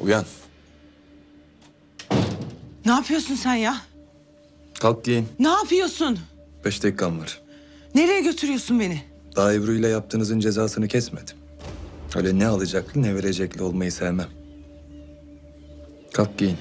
Uyan. Ne yapıyorsun sen ya? Kalk giyin. Ne yapıyorsun? Beş dakikan var. Nereye götürüyorsun beni? Daha Ebru ile yaptığınızın cezasını kesmedim. Öyle ne alacaklı ne verecekli olmayı sevmem. Kalk giyin.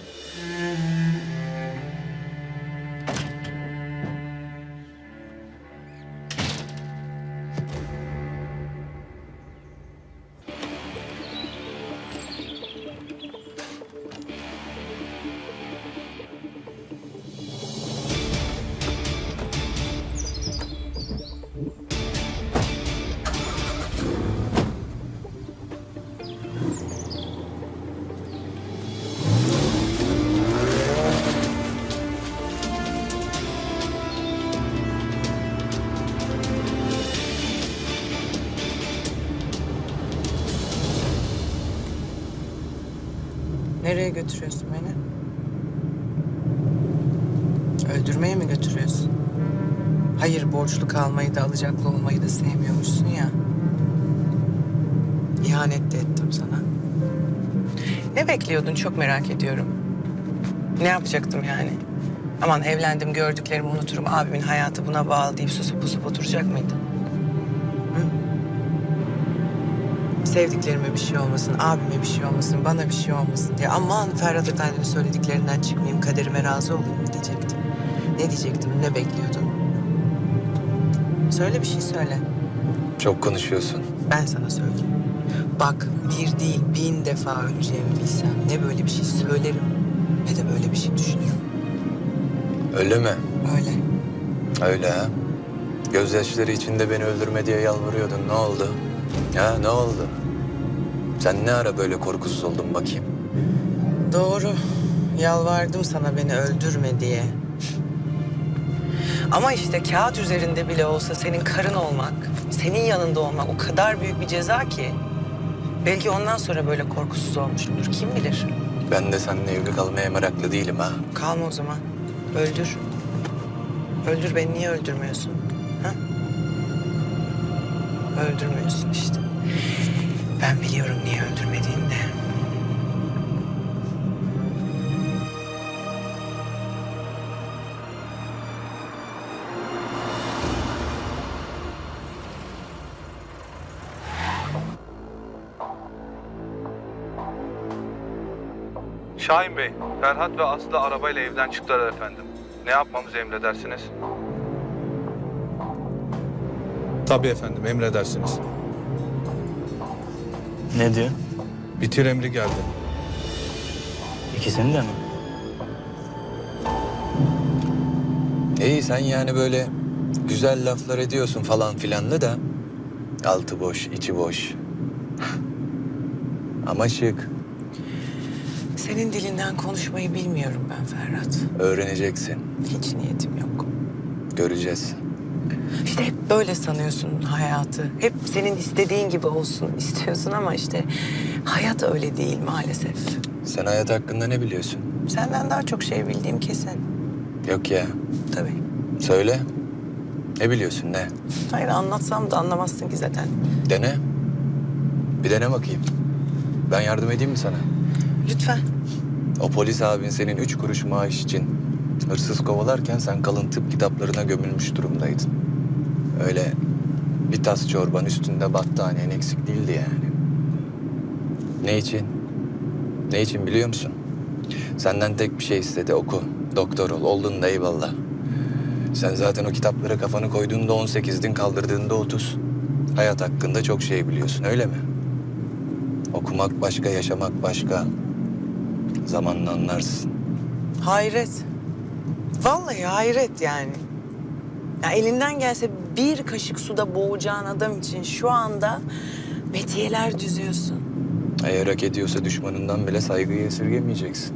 Nereye götürüyorsun beni? Öldürmeye mi götürüyorsun? Hayır borçlu kalmayı da alacaklı olmayı da sevmiyormuşsun ya. İhanet de ettim sana. Ne bekliyordun çok merak ediyorum. Ne yapacaktım yani? Aman evlendim gördüklerimi unuturum abimin hayatı buna bağlı deyip susup pusup oturacak mıydın? Hı? Sevdiklerime bir şey olmasın, abime bir şey olmasın, bana bir şey olmasın diye. Aman Ferhat Efendi'nin söylediklerinden çıkmayayım, kaderime razı olayım mı diyecektim. Ne diyecektim, ne bekliyordun? Söyle bir şey söyle. Çok konuşuyorsun. Ben sana söyleyeyim. Bak bir değil bin defa öleceğimi bilsem ne böyle bir şey söylerim ne de böyle bir şey düşünüyorum. Öyle mi? Öyle. Öyle ha. Gözyaşları içinde beni öldürme diye yalvarıyordun. Ne oldu? Ha ne oldu? Sen ne ara böyle korkusuz oldun bakayım? Doğru. Yalvardım sana beni öldürme diye. Ama işte kağıt üzerinde bile olsa senin karın olmak, senin yanında olmak o kadar büyük bir ceza ki. Belki ondan sonra böyle korkusuz olmuşumdur. Kim bilir? Ben de seninle evli kalmaya meraklı değilim ha. Kalma o zaman. Öldür. Öldür beni niye öldürmüyorsun? Ha? Öldürmüyorsun işte. Ben biliyorum niye öldürmediğini de. Şahin Bey, Ferhat ve Aslı arabayla evden çıktılar efendim. Ne yapmamızı emredersiniz? Tabii efendim emredersiniz. Ne diyor? Bitir emri geldi. İkisini de mi? İyi sen yani böyle güzel laflar ediyorsun falan filanlı da altı boş, içi boş. Ama şık. Senin dilinden konuşmayı bilmiyorum ben Ferhat. Öğreneceksin. Hiç niyetim yok. Göreceğiz. İşte hep böyle sanıyorsun hayatı. Hep senin istediğin gibi olsun istiyorsun ama işte hayat öyle değil maalesef. Sen hayat hakkında ne biliyorsun? Senden daha çok şey bildiğim kesin. Yok ya. Tabii. Söyle. Ne biliyorsun ne? Hayır anlatsam da anlamazsın ki zaten. Dene. Bir dene bakayım. Ben yardım edeyim mi sana? Lütfen. O polis abin senin üç kuruş maaş için hırsız kovalarken sen kalın tıp kitaplarına gömülmüş durumdaydın. Öyle bir tas çorban üstünde battaniyen eksik değildi yani. Ne için? Ne için biliyor musun? Senden tek bir şey istedi oku. Doktor ol. Oldun da eyvallah. Sen zaten o kitaplara kafanı koyduğunda 18'din kaldırdığında 30. Hayat hakkında çok şey biliyorsun öyle mi? Okumak başka, yaşamak başka. Zamanla anlarsın. Hayret. Vallahi hayret yani. Ya elinden gelse bir kaşık suda boğacağın adam için şu anda metiyeler düzüyorsun. Eğer hak ediyorsa düşmanından bile saygıyı esirgemeyeceksin.